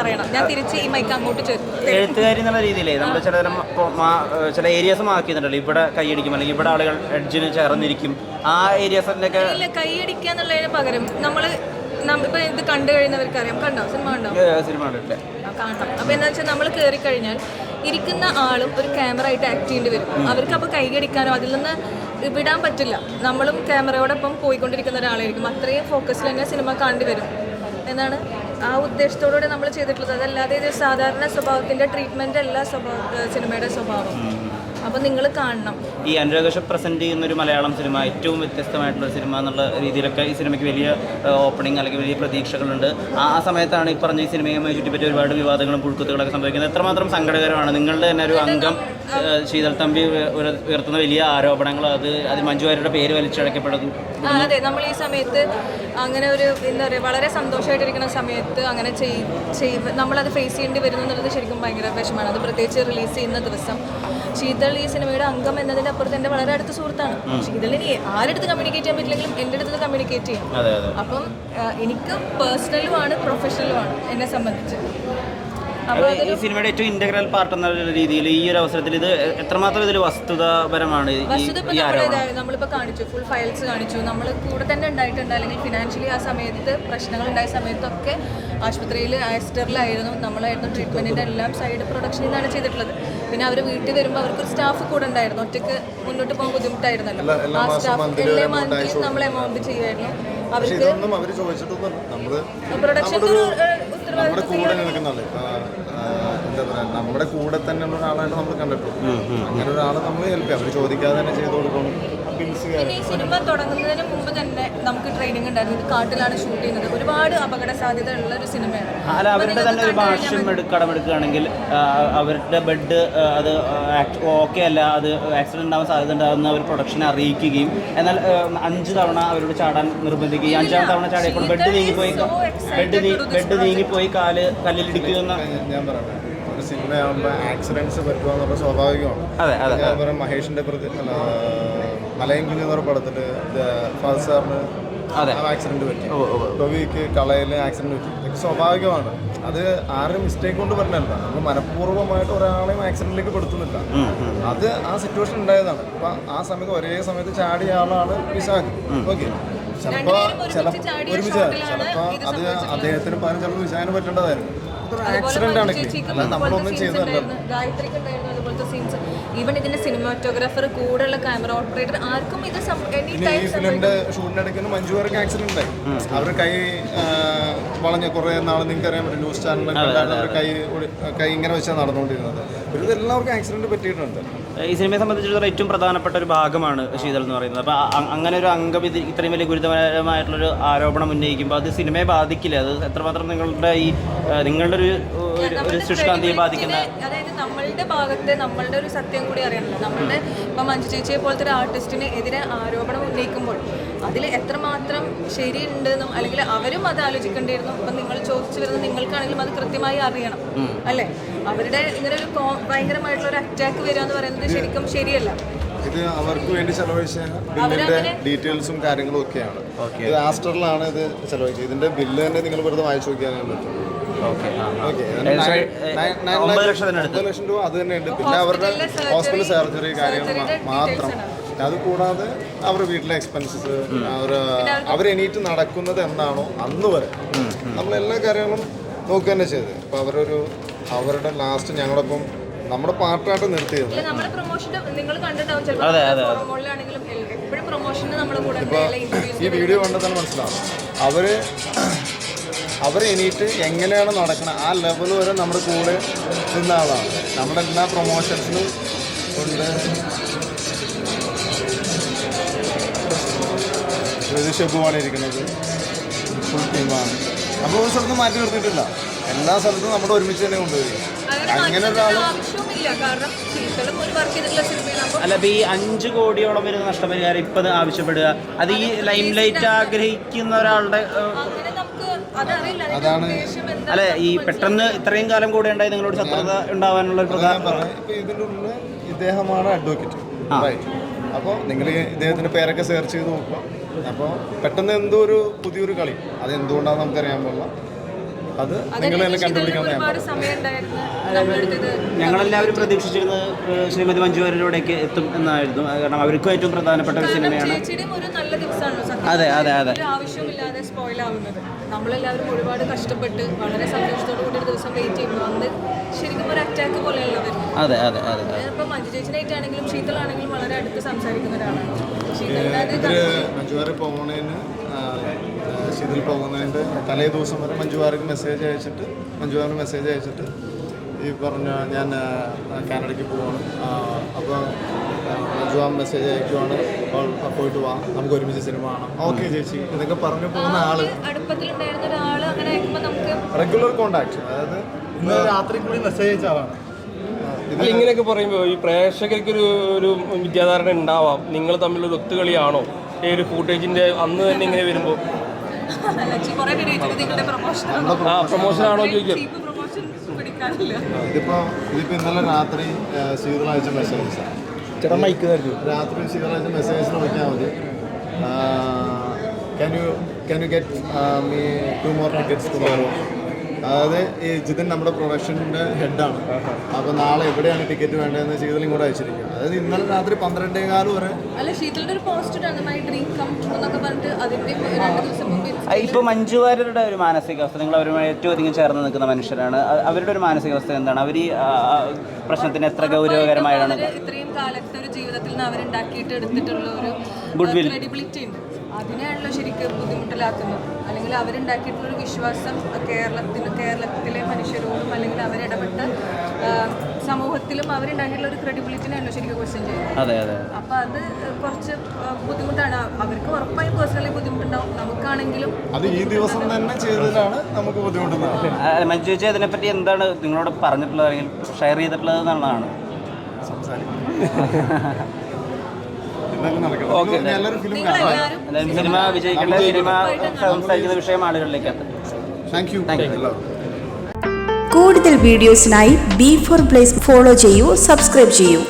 പറയണം. ഞാൻ തിരിച്ച് ഈ മൈക്ക് അങ്ങോട്ട് എഴുത്തുകാരി എന്നുള്ള രീതിയിലേ നമ്മൾ ചില ചില ഏരിയാസ് മാക്കിയിട്ടുണ്ടല്ലോ ഇവിടെ കൈയടിക്കും അല്ലെങ്കിൽ ഇവിടെ ആളുകൾ എഡ്ജിന് ചേർന്നിരിക്കും. ആ ഏരിയാസിന്റെയൊക്കെ ഇല്ല കൈയടിക്കുക എന്നുള്ളതിന് പകരം നമ്മൾ ഇപ്പൊ ഇത് കണ്ടു കഴിയുന്നവർക്ക് അറിയാം കണ്ടോ? സിനിമ കണ്ടോ? സിനിമ കണ്ടിട്ടില്ലേ. കാണണം. അപ്പൊ എന്താ വെച്ചാൽ നമ്മൾ കയറി കഴിഞ്ഞാൽ ഇരിക്കുന്ന ആളും ഒരു ക്യാമറ ആയിട്ട് ആക്ട് ചെയ്യേണ്ടി വരും. അവർക്ക് അപ്പോൾ കൈകടിക്കാനോ അതിൽ നിന്ന് വിടാൻ പറ്റില്ല. നമ്മളും ക്യാമറയോടൊപ്പം പോയിക്കൊണ്ടിരിക്കുന്ന ഒരാളായിരിക്കും. അത്രയും ഫോക്കസിൽ തന്നെ സിനിമ കാണേണ്ടി വരും. എന്നാണ് ആ ഉദ്ദേശത്തോടുകൂടി നമ്മൾ ചെയ്തിട്ടുള്ളത്. അതല്ലാതെ ഇത് സാധാരണ സ്വഭാവത്തിന്റെ ട്രീറ്റ്മെന്റ് അല്ല സ്വഭാവ സിനിമയുടെ സ്വഭാവം. അപ്പൊ നിങ്ങൾ കാണണം. ഈ അനുരാഗ് കശ്യപ് പ്രസന്റ് ചെയ്യുന്ന ഒരു മലയാളം സിനിമ ഏറ്റവും വ്യത്യസ്തമായിട്ടുള്ള ഒരു സിനിമ എന്നുള്ള രീതിയിലൊക്കെ ഈ സിനിമയ്ക്ക് വലിയ ഓപ്പണിംഗ് അല്ലെങ്കിൽ വലിയ പ്രതീക്ഷകളുണ്ട്. ആ സമയത്താണ് ഈ പറഞ്ഞ ഈ സിനിമയുമായി ചുറ്റിപ്പറ്റി ഒരുപാട് വിവാദങ്ങളും പുഴുക്കുത്തുകളൊക്കെ സംഭവിക്കുന്നത്. എത്രമാത്രം സങ്കടകരമാണ്. നിങ്ങളുടെ തന്നെ ഒരു അംഗം ശീതൾ തമ്പി ഉയർ- ഉയർത്തുന്ന വലിയ ആരോപണങ്ങൾ അത് അത് മഞ്ജു വാര്യരുടെ പേര് വലിച്ചടക്കപ്പെടുന്നു അതെ. നമ്മൾ ഈ സമയത്ത് അങ്ങനെ ഒരു എന്താ പറയുക വളരെ സന്തോഷമായിട്ടിരിക്കുന്ന സമയത്ത് അങ്ങനെ ചെയ് നമ്മളത് ഫേസ് ചെയ്യേണ്ടി വരുന്നു എന്നുള്ളത് ശരിക്കും ഭയങ്കര വിഷമമാണ്. അത് പ്രത്യേകിച്ച് റിലീസ് ചെയ്യുന്ന ദിവസം. ശീതൾ ഈ സിനിമയുടെ അംഗം എന്നതിന്റെ അപ്പുറത്ത് എന്റെ വളരെ അടുത്ത സുഹൃത്താണ്. ശീതളിന് ആരെടുത്ത് കമ്മ്യൂണിക്കേറ്റ് ചെയ്യാൻ പറ്റില്ലെങ്കിലും എന്റെ അടുത്ത് കമ്മ്യൂണിക്കേറ്റ് ചെയ്യും. അപ്പം എനിക്ക് പേഴ്സണലുമാണ് പ്രൊഫഷണലുമാണ് എന്നെ സംബന്ധിച്ച്. ഈ സിനിമയുടെ ഏറ്റവും ഇന്റഗ്രൽ പാർട്ട് എന്ന രീതിയിൽ ഈ ഒരു അവസരത്തിൽ ഇത് എത്രമാത്രം ഇതിൽ വസ്തുതാപരമാണ് നമ്മളിപ്പോ കാണിച്ചു ഫുൾ ഫയൽസ് കാണിച്ചു. നമ്മൾ കൂടെ തന്നെ ഉണ്ടായിട്ടുണ്ട്. അല്ലെങ്കിൽ ഫിനാൻഷ്യലി ആ സമയത്ത് പ്രശ്നങ്ങൾ ഉണ്ടായ സമയത്തൊക്കെ ആശുപത്രിയിൽ ആസ്റ്ററിലായിരുന്നു. നമ്മളായിരുന്നു ട്രീറ്റ്മെന്റിന്റെ എല്ലാം സൈഡ് പ്രൊഡക്ഷനിൽ നിന്നാണ് ചെയ്തിട്ടുള്ളത്. പിന്നെ അവർ വീട്ടിൽ വരുമ്പോൾ അവർക്ക് സ്റ്റാഫ് കൂടെ ഉണ്ടായിരുന്നു. ഒറ്റയ്ക്ക് മുന്നോട്ട് പോകാൻ ബുദ്ധിമുട്ടായിരുന്നല്ലോ. ആ സ്റ്റാഫ് എല്ലാ മന്ത്ലിയും നമ്മൾ എമൗണ്ട് ചെയ്യുമായിരുന്നു. അവർക്ക് പ്രൊഡക്ഷൻ നമ്മുടെ കൂടെ നിൽക്കുന്നുണ്ട് ഇപ്പൊ, ആ, എന്താ പറയാ നമ്മുടെ കൂടെ തന്നെയുള്ള ഒരാളായിട്ട് നമ്മൾ കണ്ടിട്ടുള്ളൂ. അങ്ങനെ ഒരാളെ നമ്മൾ ഹെൽപ്പ് ചെയ്യാം അവർ ചോദിക്കാതെ തന്നെ ചെയ്തു കൊടുക്കണം പിന്നെ ഈ സിനിമ തുടങ്ങുന്നതിന് മുമ്പ് തന്നെ നമുക്ക് ട്രെയിനിങ് ഉണ്ടായിരുന്നു. ഇത് കാട്ടിലാണ് ഷൂട്ട് ചെയ്യുന്നത്. ഒരുപാട് അപകട സാധ്യത ഉള്ള ഒരു സിനിമയാണ്. അല്ല അവരുടെ തന്നെ ഒരു ഭാഷ്യം എടു കടമെടുക്കുകയാണെങ്കിൽ അവരുടെ ബെഡ് അത് ഓക്കെ അല്ല അത് ആക്സിഡന്റ് ഉണ്ടാവാൻ സാധ്യത ഉണ്ടാകുന്ന അവർ പ്രൊഡക്ഷനെ അറിയിക്കുകയും എന്നാൽ അഞ്ച് തവണ അവരോട് ചാടാൻ നിർബന്ധിക്കുകയും അഞ്ചാം തവണ ചാടിയപ്പോൾ ബെഡ് നീങ്ങിപ്പോയി ബെഡ് ബെഡ് നീങ്ങിപ്പോയി കാൽ കല്ലിലിടിക്കുന്ന ഞാൻ പറയട്ടെ. ഒരു സിനിമയാകുമ്പോൾ ആക്സിഡൻസ് പറ്റുക എന്നുള്ള സ്വാഭാവികമാണ്. അതെ അതെ ഞാൻ പറയാം മഹേഷിന്റെ പ്രതി മലയം കുഞ്ഞ് എന്ന് പറഞ്ഞ പടത്തിൽ ഫാദർ സാറിന് അതെ. ആക്സിഡന്റ് പറ്റി. ഓ ഓ ടൊവിക്ക് കളയിൽ ആക്സിഡന്റ് പറ്റി. ഇതൊക്കെ സ്വാഭാവികമാണ്. അത് ആരും മിസ്റ്റേക്ക് കൊണ്ട് പറഞ്ഞല്ല നമ്മൾ മനഃപൂർവമായിട്ട് ഒരാളെയും ആക്സിഡന്റിലേക്ക് പെടുത്തുന്നില്ല. അത് ആ സിറ്റുവേഷൻ ഉണ്ടായതാണ്. അപ്പൊ ആ സമയത്ത് ഒരേ സമയത്ത് ചാടിയ ആളാണ് വിശാഖ്. ഓക്കെ. ചിലപ്പോ ചില ഒരുമിച്ച് ചാടിയ ഷോട്ടിലാണ് ചിലപ്പോ ഇത് അത് അദ്ദേഹത്തിന് പകരം ചിലപ്പോൾ വിശാഖിന് പറ്റേണ്ടതായിരുന്നു. ആക്സിഡന്റ് ആണ് അല്ലാതെ നമ്മളൊന്നും ചെയ്തല്ലോ ചെയ്തതല്ല. അതുപോലത്തെ സീൻസ് ഈവൻ ഇതിന്റെ സിനിമാറ്റോഗ്രാഫർ കൂടെയുള്ള ക്യാമറ ഓപ്പറേറ്റർ ആർക്കും ഇത് എനി ടൈം ഷൂട്ടിനിടയ്ക്ക് മഞ്ജു ആക്സിഡന്റ് ഉണ്ടായി. അവർ കൈ വളഞ്ഞ കുറെ നാൾ നിങ്ങൾക്ക് അറിയാൻ പറ്റും ന്യൂസ് ചാനലൊക്കെ അവരുടെ അവർ കൈ കൈ ഇങ്ങനെ വെച്ചാൽ നടന്നുകൊണ്ടിരുന്നത്. ഒരു എല്ലാവർക്കും ആക്സിഡന്റ് പറ്റിയിട്ടുണ്ട്. ഈ സിനിമയെ സംബന്ധിച്ചിടത്തോളം ഏറ്റവും പ്രധാനപ്പെട്ട ഒരു ഭാഗമാണ് ശീതൾ എന്ന് പറയുന്നത്. അപ്പോൾ അങ്ങനെ ഒരു അംഗം ഇത് ഇത്രയും വലിയ ഗുരുതരമായിട്ടുള്ളൊരു ആരോപണം ഉന്നയിക്കുമ്പോൾ അത് സിനിമയെ ബാധിക്കില്ല? അത് എത്രമാത്രം നിങ്ങളുടെ ഈ നിങ്ങളുടെ ഒരു ഒരു- ശുഷ്കാന്തിയെ ബാധിക്കുന്ന അതായത് നമ്മളുടെ ഭാഗത്തെ നമ്മളുടെ ഒരു സത്യം കൂടി അറിയണമല്ലോ നമ്മളുടെ ഇപ്പം മഞ്ജു ചേച്ചിയെ പോലത്തെ ഒരു ആർട്ടിസ്റ്റിന് എതിരെ ആരോപണം ഉന്നയിക്കുമ്പോൾ അതിൽ എത്രമാത്രം ശരിയുണ്ടെന്നും അല്ലെങ്കിൽ അവരും അത് ആലോചിക്കേണ്ടിയിരുന്നു. അപ്പം നിങ്ങൾ ചോദിച്ചു വരുന്നത് നിങ്ങൾക്കാണെങ്കിലും അത് കൃത്യമായി അറിയണം. അല്ലേ? അവരുടെ ഇങ്ങനെ ഒരു ഭയങ്കരമായിട്ടുള്ള ഒരു അറ്റാക്ക് വരിക എന്ന് പറയുന്നത് ശരിക്കും ശരിയല്ല. ഇത് അവർക്ക് വേണ്ടി ചെലവഴിച്ച ബില്ലിന്റെ ഡീറ്റെയിൽസും കാര്യങ്ങളും ഒക്കെയാണ്. ഇത് ആസ്റ്ററിലാണ് ഇത് ചെലവഴിച്ചത്. ഇതിന്റെ ബില്ല് തന്നെ നിങ്ങൾ വെറുതെ വായിച്ചു നോക്കിയാൽ പറ്റും. ഓക്കെ. ഓക്കെ. ഒമ്പത് ലക്ഷം രൂപ അത് തന്നെ ഉണ്ട് പിന്നെ അവരുടെ ഹോസ്പിറ്റൽ സർജറി കാര്യങ്ങൾ മാ- മാത്രം അത് കൂടാതെ അവരുടെ വീട്ടിലെ എക്സ്പെൻസസ് അവർ അവർ എണീറ്റ് നടക്കുന്നത് എന്താണോ അന്ന് വരെ. നമ്മൾ എല്ലാ കാര്യങ്ങളും നോക്കുക തന്നെ ചെയ്ത് ഇപ്പൊ അവരൊരു അവരുടെ ലാസ്റ്റ് ഞങ്ങളൊപ്പം നമ്മുടെ പാർട്ടായിട്ട് നിർത്തിയത്. ഇപ്പോൾ ഈ വീഡിയോ കണ്ടാൽ തന്നെ മനസ്സിലാവും. അവർ അവർ എണീറ്റ് എങ്ങനെയാണ് നടക്കുന്നത് ആ ലെവൽ വരെ നമ്മുടെ കൂടെ നിന്ന ആളാണ്. നമ്മുടെ എല്ലാ പ്രൊമോഷൻസിനും കൊണ്ട് ഋതു ഷെബുവാണ് ഇരിക്കുന്നത് ഫുൾ ടീമാണ് നമ്മൾ ഒരു സ്ഥലത്തും മാറ്റി നിർത്തിയിട്ടില്ല. എല്ലാ സ്ഥലത്തും നമ്മുടെ ഒരുമിച്ച് തന്നെ കൊണ്ടുപോയി. അങ്ങനെ അപ്പോൾ അല്ല ഈ അഞ്ചു കോടിയോളം വരുന്ന നഷ്ടപരിഹാരം ഇപ്പൊ ആവശ്യപ്പെടുക. അത് ഈ ലൈം ലൈറ്റ് ആഗ്രഹിക്കുന്ന ഒരാളുടെ അതാണ് അല്ലെ ഈ പെട്ടെന്ന് ഇത്രയും കാലം കൂടെ ഉണ്ടായി നിങ്ങളോട് ശത്രുത ഉണ്ടാവാനുള്ള ഒരു പ്രധാന ഇപ്പൊ ഇതിന്റെ ഉള്ളിൽ ഇദ്ദേഹമാണ് അഡ്വക്കേറ്റ് റൈറ്റ് അപ്പോൾ നിങ്ങൾ ഇദ്ദേഹത്തിന്റെ പേരൊക്കെ സെർച്ച് ചെയ്ത് നോക്കുക. അപ്പോൾ പെട്ടെന്ന് എന്തോ ഒരു പുതിയൊരു കളി. അത് എന്തുകൊണ്ടാണെന്ന് നമുക്കറിയാൻ പാടില്ല. അത് നിങ്ങൾ തന്നെ കണ്ടുപിടിക്കാൻ ഞങ്ങളെല്ലാവരും പ്രതീക്ഷിച്ചിരുന്നത് ശ്രീമതി മഞ്ജു വാര്യരിലൂടെയൊക്കെ എത്തും എന്നായിരുന്നു. കാരണം അവർക്കും ഏറ്റവും പ്രധാനപ്പെട്ട ഒരു സിനിമയാണ്. ചേച്ചിയുടെയും നല്ല ദിവസമാണല്ലോ. അതെ, അതെ, അതെ. ഒരു ആവശ്യമില്ലാതെ സ്പോയിൽ ആവുന്നത്. നമ്മളെല്ലാവരും ഒരുപാട് കഷ്ടപ്പെട്ട് വളരെ സന്തോഷത്തോടു കൂടി ഒരു ദിവസം വെയിറ്റ് ചെയ്യുമ്പോൾ അതെ അതെ അതെ ഇപ്പം മഞ്ജു ചേച്ചിനായിട്ടാണെങ്കിലും ശീതളാണെങ്കിലും വളരെ അടുത്ത് സംസാരിക്കുന്ന ഒരാളാണ്. ശീതളിനെ അത് ഇതിൽ മഞ്ജുവാരി പോകുന്നതിന് ശീതിൽ പോകുന്നതിന്റെ തലേ ദിവസം വരെ മഞ്ജുവാർക്ക് മെസ്സേജ് അയച്ചിട്ട് മഞ്ജുവാറിന് മെസ്സേജ് അയച്ചിട്ട് ഈ പറഞ്ഞ ഞാൻ കാനഡയ്ക്ക് പോവാണ്. അപ്പോൾ മഞ്ജുവാർ മെസ്സേജ് അയക്കുവാണ്. അപ്പോൾ പോയിട്ട് വാ. നമുക്ക് ഒരുമിച്ച് സിനിമ കാണാം. ഓക്കെ ചേച്ചി. ഇതൊക്കെ പറഞ്ഞു പോകുന്ന ആൾ. റെഗുലർ കോണ്ടാക്ട് അതായത് രാത്രി കൂടി മെസ്സേജ് അയച്ച ആളാണ്. അല്ല ഇങ്ങനെയൊക്കെ പറയുമ്പോൾ ഈ പ്രേക്ഷകർക്ക് ഒരു ഒരു വിദ്യാധാരണ ഉണ്ടാവാം. നിങ്ങൾ തമ്മിലൊരു ഒത്തുകളിയാണോ? ഈ ഒരു ഫൂട്ടേജിന്റെ അന്ന് തന്നെ ഇങ്ങനെ വരുമ്പോൾ കുറെ പേര് ചോദിച്ചത് നിങ്ങളുടെ പ്രൊമോഷൻ ആ പ്രൊമോഷൻ ആണോ ചോദിക്കും. ഇതിപ്പോ ഇതിപ്പോ ഇന്നലെ രാത്രി ശീതള അയച്ച മെസ്സേജ് ചേട്ടാ മൈക്ക് തരുന്നു രാത്രി ശീതള മെസ്സേജ് നോക്കിയാൽ മതി. Can you can you get me two more tickets tomorrow അതായത് ഈ ജിതിൻ നമ്മുടെ പ്രൊഡക്ഷന്റെ ഹെഡാണ് അപ്പോൾ നാളെ എവിടെയാണ് ടിക്കറ്റ് വേണ്ടതെന്ന് ശീതളും കൂടെ അയച്ചിരിക്കുക അതായത് ഇന്നലെ രാത്രി പന്ത്രണ്ടേ കാൽ വരെ അല്ല ശീതളിന്റെ ഒരു മൈ ഡ്രീം കം ട്രൂ എന്നൊക്കെ പറഞ്ഞിട്ട് അതിന്റെ രണ്ട് ദിവസം മുമ്പ് ഇപ്പോൾ മഞ്ജു വാര്യരുടെ ഒരു മാനസികാവസ്ഥ. നിങ്ങൾ അവരുമായി ഏറ്റവും അധികം ചേർന്ന് നിൽക്കുന്ന മനുഷ്യരാണ്. അവരുടെ ഒരു മാനസികാവസ്ഥ എന്താണ്? അവർ ഈ പ്രശ്നത്തിന് എത്ര ഗൗരവകരമായാണ്? ഇത്രയും കാലത്തെ ഒരു ജീവിതത്തിൽ നിന്ന് അവരുണ്ടാക്കിയിട്ട് എടുത്തിട്ടുള്ള ഒരു ഗുഡ് വിൽ ക്രെഡിബിലിറ്റി ഉണ്ട്. അതിനെയാണല്ലോ ശരിക്കും ബുദ്ധിമുട്ടിലാക്കുന്നത്. അല്ലെങ്കിൽ അവരുണ്ടാക്കിയിട്ടുള്ളൊരു വിശ്വാസം കേരളത്തിന് കേരളത്തിലെ മനുഷ്യരോടും അല്ലെങ്കിൽ അവരിടപെട്ട സമൂഹത്തിലും അവരുണ്ടാക്കിയിട്ടുള്ള ഒരു ക്രെഡിബിലിറ്റിനെയാണല്ലോ ശരിക്കും ക്വസ്റ്റ്യൻ ചെയ്യുന്നത്. അപ്പൊ അതെ അപ്പം അത് കുറച്ച് ബുദ്ധിമുട്ടാണ്. അവർക്ക് ഉറപ്പായും പേഴ്സണലി ബുദ്ധിമുട്ടുണ്ടാവും. നമുക്കാണെങ്കിലും അത് ഈ ദിവസം തന്നെ ചെയ്തതിലാണ് നമുക്ക് ബുദ്ധിമുട്ടുന്നത് മഞ്ജു ചേച്ചി അതിനെപ്പറ്റി എന്താണ് നിങ്ങളോട് പറഞ്ഞിട്ടുള്ളത് അല്ലെങ്കിൽ ഷെയർ ചെയ്തിട്ടുള്ളത് എന്നുള്ളതാണ്. ഇതൊക്കെ എന്തായാലും സിനിമ വിജയിക്കേണ്ട സിനിമ സംസാരിക്കുന്ന വിഷയം ആളുകളിലേക്ക് താങ്ക് യു കൂടുതൽ വീഡിയോസിനായി ബി ഫോർ പ്ലേസ് ഫോളോ ചെയ്യൂ സബ്സ്ക്രൈബ് ചെയ്യൂ.